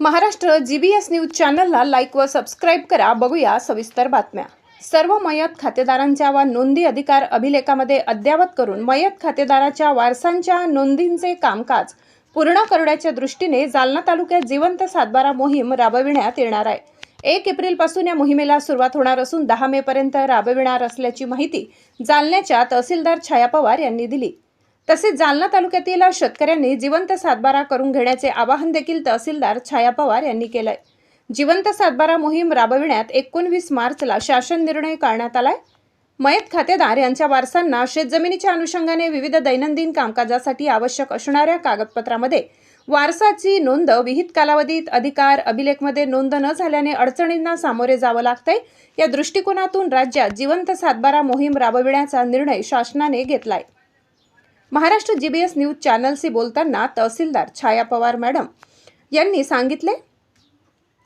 Maharashtra G B S news चॅनलला like व subscribe करा. बघूया सविस्तर बातम्या. सर्व मयत खातेदारांच्या व नोंदी अधिकार अभिलेखामध्ये अद्ययावत करून मयत खातेदाराच्या वारसांच्या नोंदींचे कामकाज पूर्ण करण्याच्या दृष्टीने जालना तालुक्यात जिवंत सातबारा मोहीम राबविण्यात येणार आहे. एक एप्रिलपासून या मोहिमेला सुरुवात होणार असून दहा मे पर्यंत राबविणार असल्याची माहिती जालन्याच्या तहसीलदार छाया पवार यांनी दिली. तसेच जालना तालुक्यातील शेतकऱ्यांनी जिवंत सातबारा करून घेण्याचे आवाहन देखील तहसीलदार छाया पवार यांनी केलंय. जिवंत सातबारा मोहीम राबविण्यात एकोणवीस मार्चला शासन निर्णय करण्यात आलाय. मयत खातेदार यांच्या वारसांना शेतजमिनीच्या अनुषंगाने विविध दैनंदिन कामकाजासाठी आवश्यक असणाऱ्या कागदपत्रामध्ये वारसाची नोंद विहित कालावधीत अधिकार अभिलेखमध्ये नोंद न झाल्याने अडचणींना सामोरे जावं लागतंय. या दृष्टिकोनातून राज्यात जिवंत सातबारा मोहीम राबविण्याचा निर्णय शासनाने घेतलाय. महाराष्ट्र जीबीएस न्यूज चॅनलशी बोलताना तहसीलदार छाया पवार मॅडम यांनी सांगितले.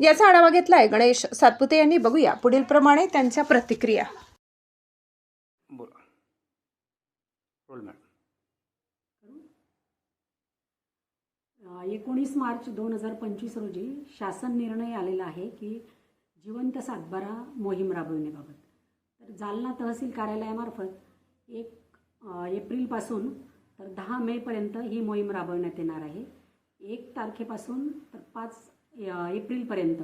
याचा आढावा घेतलाय गणेश सातपुते यांनी. बघूया पुढील प्रमाणे त्यांच्या प्रतिक्रिया. बोला. रोल मॅडम. एकोणीस मार्च दोन हजार पंचवीस रोजी शासन निर्णय आलेला आहे की जिवंत सातबारा मोहीम राबविण्याबाबत. तर जालना तहसील कार्यालयामार्फत एक एप्रिलपासून तर दहा मेपर्यंत ही मोहीम राबवण्यात येणार आहे. एक तारखेपासून तर पाच एप्रिलपर्यंत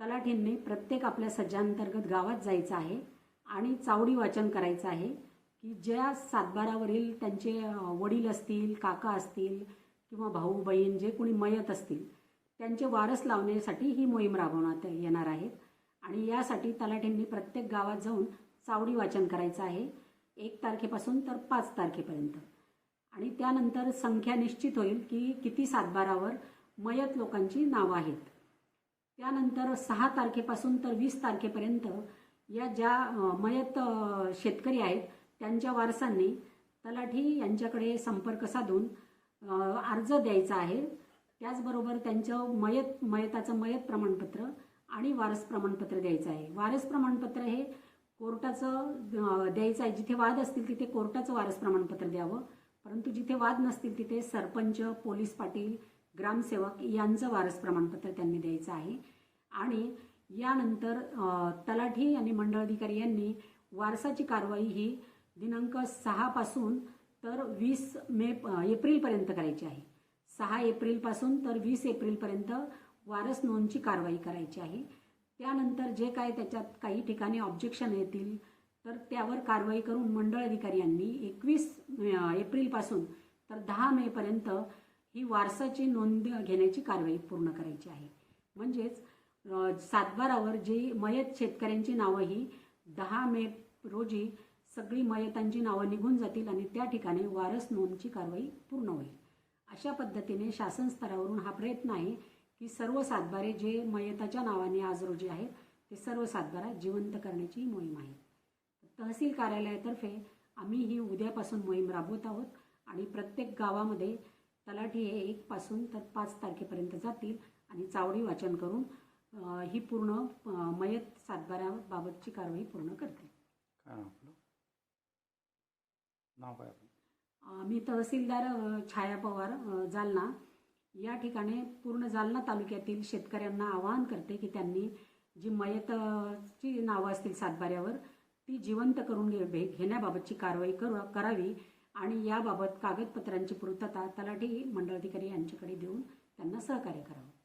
तलाठींनी प्रत्येक आपल्या सज्जांतर्गत गावात जायचं आहे आणि चावडी वाचन करायचं आहे की ज्या सातबारावरील त्यांचे वडील असतील काका असतील किंवा भाऊ बहीण जे कोणी मयत असतील त्यांचे वारस लावण्यासाठी ही मोहीम राबवण्यात येणार आहे. आणि यासाठी तलाठींनी प्रत्येक गावात जाऊन चावडी वाचन करायचं आहे. एक तारखेपासून तर पाच तारखेपर्यंत. आणि त्यानंतर संख्या निश्चित होईल की किती सातबारावर मयत लोकांची नावं आहेत. त्यानंतर सहा तारखेपासून तर वीस तारखेपर्यंत या ज्या मयत शेतकरी आहेत त्यांच्या वारसांनी तलाठी यांच्याकडे संपर्क साधून अर्ज द्यायचा आहे. त्याचबरोबर त्यांचं मयत मयताचं मयत प्रमाणपत्र आणि वारस प्रमाणपत्र द्यायचं आहे. वारस प्रमाणपत्र हे कोर्टाचं द्यायचं आहे. जिथे वाद असतील तिथे कोर्टाचं वारस प्रमाणपत्र द्यावं. परंतु जिथे वाद नसतील तिथे सरपंच पोलीस पाटील ग्रामसेवक यांचं वारस प्रमाणपत्र त्यांनी द्यायचं आहे. आणि यानंतर तलाठी आणि मंडळाधिकारी यांनी वारसाची कारवाई ही दिनांक सहापासून तर वीस मे एप्रिलपर्यंत करायची आहे. सहा एप्रिलपासून तर वीस एप्रिलपर्यंत वारस नोंदची कारवाई करायची आहे. त्यानंतर जे काय त्याच्यात काही ठिकाणी ऑब्जेक्शन येतील तर त्यावर कारवाई करून मंडळ अधिकारी यांनी एकवीस एप्रिलपासून तर दहा मेपर्यंत ही वारसाची नोंद घेण्याची कारवाई पूर्ण करायची आहे. म्हणजेच सातबारावर जी मयत शेतकऱ्यांची नावं ही दहा मे रोजी सगळी मयतांची नावं निघून जातील आणि त्या ठिकाणी वारस नोंदची कारवाई पूर्ण होईल. अशा पद्धतीने शासन स्तरावरून हा प्रयत्न आहे की सर्व सातबारे जे मयताच्या नावाने आज रोजी आहेत ते सर्व सातबारा जिवंत करण्याची मोहीम आहे. तहसील कार्यालयातर्फे आम्ही ही उद्यापासून मोहीम राबवत आहोत आणि प्रत्येक गावामध्ये तलाठी हे एकपासून तर पाच तारखेपर्यंत जातील आणि चावडी वाचन करून अ, ही पूर्ण अ, मयत सातबाऱ्याबाबतची कारवाई पूर्ण करतील. काय नाव आपलं? नाव काय आपलं? अ, मी तहसीलदार अ, छाया पवार अ, जालना. या ठिकाणी पूर्ण जालना तालुक्यातील शेतकऱ्यांना आवाहन करते की त्यांनी जी मयतची नावं असतील सातबाऱ्यावर ती जिवंत करून घे घेण्याबाबतची कारवाई करू करावी आणि याबाबत कागदपत्रांची पूर्तता तलाठी मंडळाधिकारी यांच्याकडे देऊन त्यांना सहकार्य करावं.